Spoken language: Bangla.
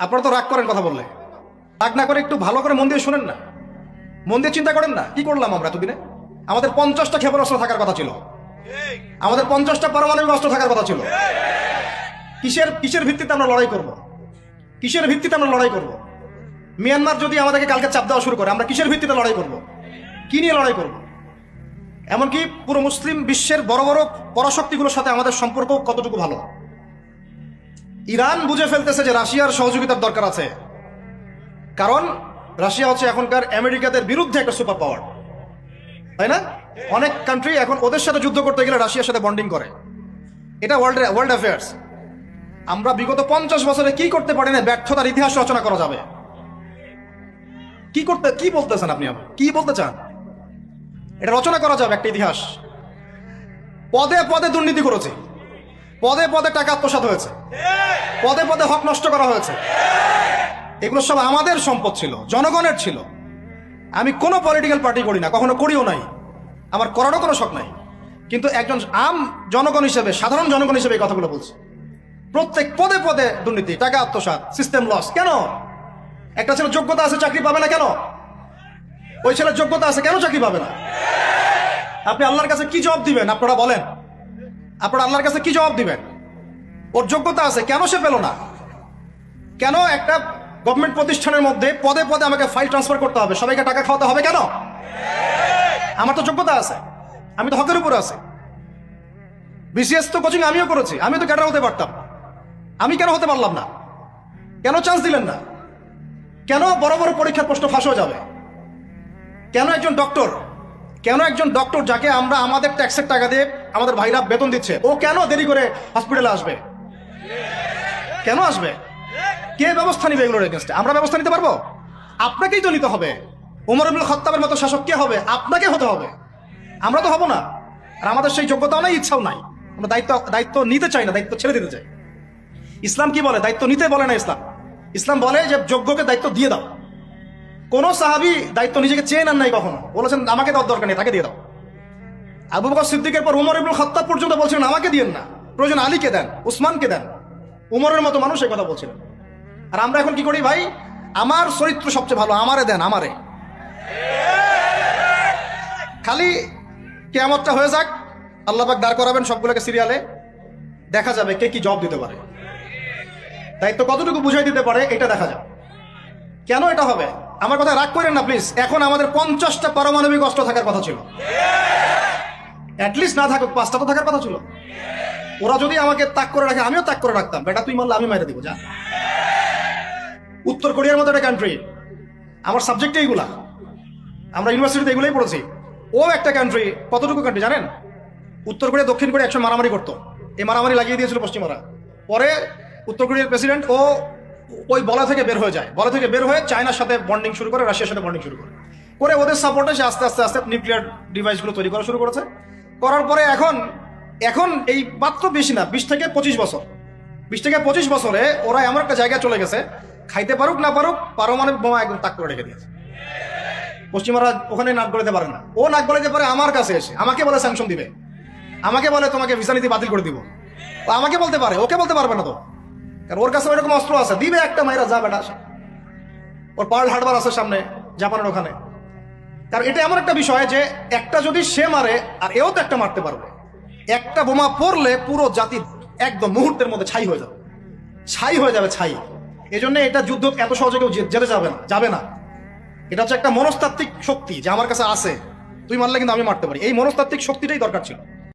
আপনারা তো রাগ করেন কথা বললে। রাগ না করে একটু ভালো করে মন দিয়ে শুনেন না। মন দিয়ে চিন্তা করেন না, কি করলাম আমরা এতদিনে? আমাদের পঞ্চাশটা ক্ষেপণাস্ত্র থাকার কথা ছিল। আমাদের পঞ্চাশটা পারমাণবিক অস্ত্র থাকার কথা ছিল। কিসের কিসের ভিত্তিতে আমরা লড়াই করব? কিসের ভিত্তিতে আমরা লড়াই করব? মিয়ানমার যদি আমাদেরকে কালকে চাপ দেওয়া শুরু করে, আমরা কিসের ভিত্তিতে লড়াই করব? কি নিয়ে লড়াই করব? এমনকি পুরো মুসলিম বিশ্বের বড় বড় পরাশক্তিগুলোর সাথে আমাদের সম্পর্ক কতটুকু ভালো? ইরান বুঝে ফেলতেছে যে রাশিয়ার সহযোগিতার দরকার আছে। কারণ রাশিয়া হচ্ছে এখনকার আমেরিকাদের বিরুদ্ধে একটা সুপার পাওয়ার তাই না? অনেক কান্ট্রি এখন ওদের সাথে যুদ্ধ করতে গেলে রাশিয়ার সাথে বন্ডিং করে। এটা ওয়ার্ল্ড ওয়ার্ল্ড অ্যাফেয়ার্স আমরা বিগত পঞ্চাশ বছরে কি করতে পারি না ব্যর্থতার ইতিহাস রচনা করা যাবে। কি করতে কি বলতেছেন আপনি? কি বলতে চান? এটা রচনা করা যাবে একটা ইতিহাস। পদে পদে দুর্নীতি করেছে। পদে পদে টাকা আত্মসাৎ হয়েছে। পদে পদে হক নষ্ট করা হয়েছে। এগুলো সব আমাদের সম্পদ ছিল, জনগণের ছিল। আমি কোনো পলিটিক্যাল পার্টি করি না, কখনো করিও নাই। আমার করারও কোনো শখ নাই। কিন্তু একজন আম জনগণ হিসেবে, সাধারণ জনগণ হিসেবে এই কথাগুলো বলছি। প্রত্যেক পদে পদে দুর্নীতি, টাকা আত্মসাৎ সিস্টেম লস কেন? একটা ছেলে যোগ্যতা আছে, চাকরি পাবে না কেন? ওই ছেলের যোগ্যতা আছে, কেন চাকরি পাবে না? আপনি আল্লাহর কাছে কি জবাব দিবেন? আপনারা বলেন। আপনারা আল্লাহর কাছে কি জবাব দিবেন? ওর যোগ্যতা আছে, কেন সে পেল না? কেন একটা গভর্নমেন্ট প্রতিষ্ঠানের মধ্যে পদে পদে আমাকে ফাইল ট্রান্সফার করতে হবে? সবাইকে টাকা খাওয়াতে হবে কেন? আমার তো যোগ্যতা আছে, আমি তো হকের উপরে আছি। বিসিএস তো কোচিং আমিও করেছি আমি তো ক্যাডার হতে পারতাম। আমি কেন হতে পারলাম না? কেন চান্স দিলেন না? কেন বড় বড় পরীক্ষার প্রশ্ন ফাঁস হয়ে যাবে? কেন একজন ডক্টর কেন একজন ডক্টর যাকে আমরা আমাদের ট্যাক্সের টাকা দিয়ে আমাদের ভাইরা বেতন দিচ্ছে, ও কেন দেরি করে হসপিটালে আসবে? কেন আসবে? কে ব্যবস্থা নিবে এগুলোর এগেনস্টে আমরা ব্যবস্থা নিতে পারব? আপনাকেই তো নিতে হবে। উমর ইবনুল খত্তাবের মতো শাসক কে হবে? আপনাকে হতে হবে। আমরা তো হব না। আর আমাদের সেই যোগ্যতাও নাই, ইচ্ছাও নাই। আমরা দায়িত্ব দায়িত্ব নিতে চাই না, দায়িত্ব ছেড়ে দিতে চাই। ইসলাম কি বলে? দায়িত্ব নিতে বলে না ইসলাম। ইসলাম বলে যে যোগ্যকে দায়িত্ব দিয়ে দাও। কোন সাহাবি দায়িত্ব নিজেকে চেয়ে নেন নাই কখনো? বলেছেন, আমাকে দেওয়ার দরকার নেই, তাকে দিয়ে দাও। আবু বকর সিদ্দিকের পর উমর ইবনুল খত্তাব পর্যন্ত বলছিলেন, আমাকে দিয়েন না। প্রয়োজন আলীকে দেন, উসমানকে দেন। উমরের মতো মানুষ এই কথা বলছিলেন। আর আমরা এখন কি করি ভাই? আমার চরিত্র সবচেয়ে ভালো, আমারে দেন, আমারে। খালি কেয়ামতটা হয়ে যাক, আল্লাহ পাক দাঁড় করাবেন সবগুলোকে সিরিয়ালে, দেখা যাবে কে কি জব দিতে পারে। দায়িত্ব কতটুকু বুঝাই দিতে পারে, এটা দেখা যাবে কেন এটা হবে? আমার কথা রাগ করেন না প্লিজ এখন আমাদের পঞ্চাশটা পারমাণবিক অস্ত্র থাকার কথা ছিল। অ্যাটলিস্ট না থাকুক, পাঁচটা তো থাকার কথা ছিল। ওরা যদি আমাকে তাক করে রাখে, আমিও তাক করে রাখতাম। বেটা, তুই মারলে আমি মেরে দিব, যা। উত্তর কোরিয়ার মতো একটা কান্ট্রি আমার সাবজেক্ট এইগুলা। আমরা ইউনিভার্সিটিতে এগুলোই পড়েছি। ও একটা কান্ট্রি কতটুকু কান্ট্রি জানেন? উত্তর কোরিয়া, দক্ষিণ কোরিয়া একসময় মারামারি করতো। এই মারামারি লাগিয়ে দিয়েছিল পশ্চিমারা। পরে উত্তর কোরিয়ার প্রেসিডেন্ট ও ওই বলা থেকে বের হয়ে যায়। বলা থেকে বের হয়ে চায়নার সাথে বন্ডিং শুরু করে, রাশিয়ার সাথে বন্ডিং শুরু করে। করে ওদের সাপোর্টে সে আস্তে আস্তে আস্তে নিউক্লিয়ার ডিভাইসগুলো তৈরি করা শুরু করেছে। করার পরে এখন এখন এই মাত্র বেশি না, বিশ থেকে পঁচিশ বছর। বিশ থেকে পঁচিশ বছরে ওরা এমন একটা জায়গায় চলে গেছে, খাইতে পারুক না পারুক, পারমাণবিক বোমা একদম তাক করে রেখে দিয়েছে। পশ্চিমারা ওখানে নাক গলাতে পারে না। ও নাক গলাতে পারে, আমার কাছে এসে। আমাকে বলে স্যাংশন দিবে। আমাকে বলে তোমাকে ভিসা নীতি বাতিল করে দিব। ও আমাকে বলতে পারে, ওকে বলতে পারবে না তো। কারণ ওর কাছে ওইরকম অস্ত্র আছে। দিবে একটা, মাইরা যা বেটা ওর পার্ল হারবার আছে সামনে, জাপানের ওখানে। কারণ এটা এমন একটা বিষয় যে একটা যদি সে মারে, আর এও তো একটা মারতে পারবে। একটা বোমা পড়লে পুরো জাতি একদম মুহূর্তের মধ্যে ছাই হয়ে যাবে। ছাই হয়ে যাবে, ছাই। এই জন্য এটা যুদ্ধ এত সহজে কেউ যেতে যাবে না যাবে না। এটা হচ্ছে একটা মনস্তাত্ত্বিক শক্তি যে আমার কাছে আছে। তুই মারলে কিন্তু আমি মারতে পারি। এই মনস্তাত্ত্বিক শক্তিটাই দরকার ছিল।